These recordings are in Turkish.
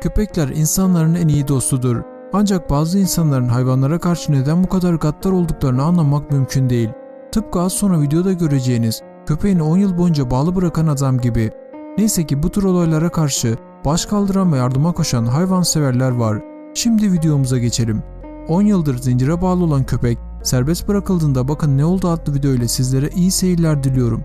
Köpekler insanların en iyi dostudur. Ancak bazı insanların hayvanlara karşı neden bu kadar gaddar olduklarını anlamak mümkün değil. Tıpkı az sonra videoda göreceğiniz köpeğini 10 yıl boyunca bağlı bırakan adam gibi. Neyse ki bu tür olaylara karşı baş kaldıran ve yardıma koşan hayvanseverler var. Şimdi videomuza geçelim. 10 yıldır zincire bağlı olan köpek serbest bırakıldığında bakın ne oldu adlı video ile sizlere iyi seyirler diliyorum.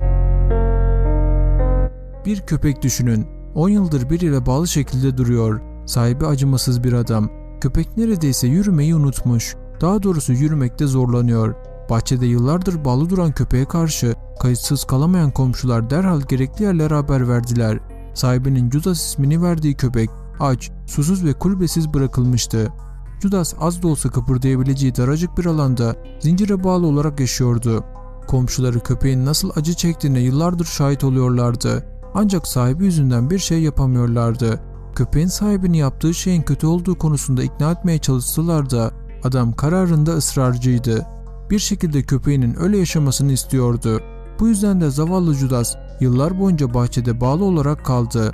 Bir köpek düşünün. 10 yıldır biriyle bağlı şekilde duruyor. Sahibi acımasız bir adam. Köpek neredeyse yürümeyi unutmuş. Daha doğrusu yürümekte zorlanıyor. Bahçede yıllardır bağlı duran köpeğe karşı kayıtsız kalamayan komşular derhal gerekli yerlere haber verdiler. Sahibinin Judas ismini verdiği köpek aç, susuz ve kulübesiz bırakılmıştı. Judas az da olsa kıpırdayabileceği daracık bir alanda zincire bağlı olarak yaşıyordu. Komşuları köpeğin nasıl acı çektiğine yıllardır şahit oluyorlardı. Ancak sahibi yüzünden bir şey yapamıyorlardı. Köpeğin sahibini yaptığı şeyin kötü olduğu konusunda ikna etmeye çalıştılar da adam kararında ısrarcıydı. Bir şekilde köpeğinin öyle yaşamasını istiyordu. Bu yüzden de zavallı Judas yıllar boyunca bahçede bağlı olarak kaldı.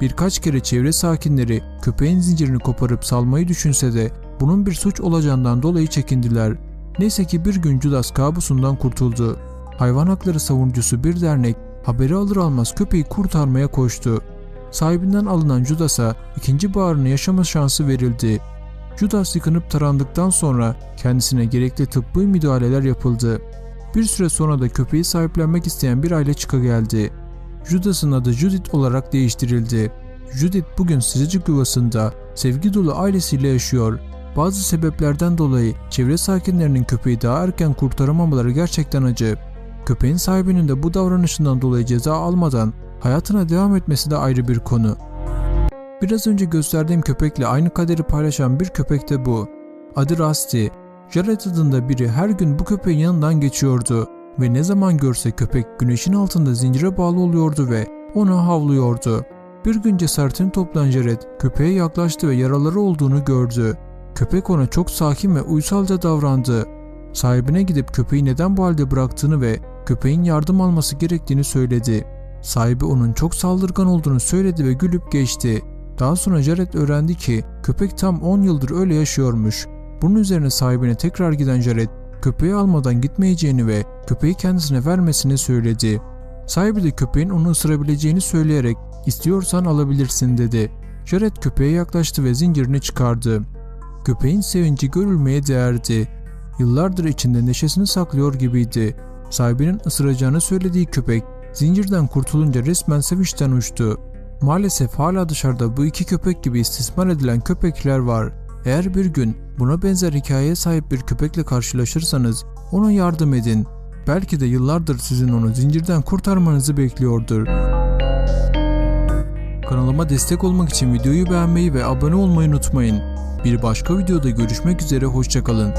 Birkaç kere çevre sakinleri köpeğin zincirini koparıp salmayı düşünse de bunun bir suç olacağından dolayı çekindiler. Neyse ki bir gün Judas kabusundan kurtuldu. Hayvan hakları savunucusu bir dernek haberi alır almaz köpeği kurtarmaya koştu. Sahibinden alınan Judas'a ikinci bağrını yaşama şansı verildi. Judas yıkanıp tarandıktan sonra kendisine gerekli tıbbi müdahaleler yapıldı. Bir süre sonra da köpeği sahiplenmek isteyen bir aile çıka geldi. Judas'ın adı Judith olarak değiştirildi. Judith bugün sıcacık yuvasında sevgi dolu ailesiyle yaşıyor. Bazı sebeplerden dolayı çevre sakinlerinin köpeği daha erken kurtaramamaları gerçekten acı. Köpeğin sahibinin de bu davranışından dolayı ceza almadan hayatına devam etmesi de ayrı bir konu. Biraz önce gösterdiğim köpekle aynı kaderi paylaşan bir köpek de bu. Adı Rusty. Jared adında biri her gün bu köpeğin yanından geçiyordu ve ne zaman görse köpek güneşin altında zincire bağlı oluyordu ve ona havlıyordu. Bir gün cesaretini toplayan Jared köpeğe yaklaştı ve yaraları olduğunu gördü. Köpek ona çok sakin ve uysalca davrandı. Sahibine gidip köpeği neden bu halde bıraktığını ve köpeğin yardım alması gerektiğini söyledi. Sahibi onun çok saldırgan olduğunu söyledi ve gülüp geçti. Daha sonra Jared öğrendi ki köpek tam 10 yıldır öyle yaşıyormuş. Bunun üzerine sahibine tekrar giden Jared köpeği almadan gitmeyeceğini ve köpeği kendisine vermesini söyledi. Sahibi de köpeğin onu ısırabileceğini söyleyerek istiyorsan alabilirsin dedi. Jared köpeğe yaklaştı ve zincirini çıkardı. Köpeğin sevinci görülmeye değerdi. Yıllardır içinde neşesini saklıyor gibiydi. Sahibinin ısıracağını söylediği köpek zincirden kurtulunca resmen sevinçten uçtu. Maalesef hala dışarıda bu iki köpek gibi istismar edilen köpekler var. Eğer bir gün buna benzer hikayeye sahip bir köpekle karşılaşırsanız ona yardım edin. Belki de yıllardır sizin onu zincirden kurtarmanızı bekliyordur. Kanalıma destek olmak için videoyu beğenmeyi ve abone olmayı unutmayın. Bir başka videoda görüşmek üzere hoşçakalın.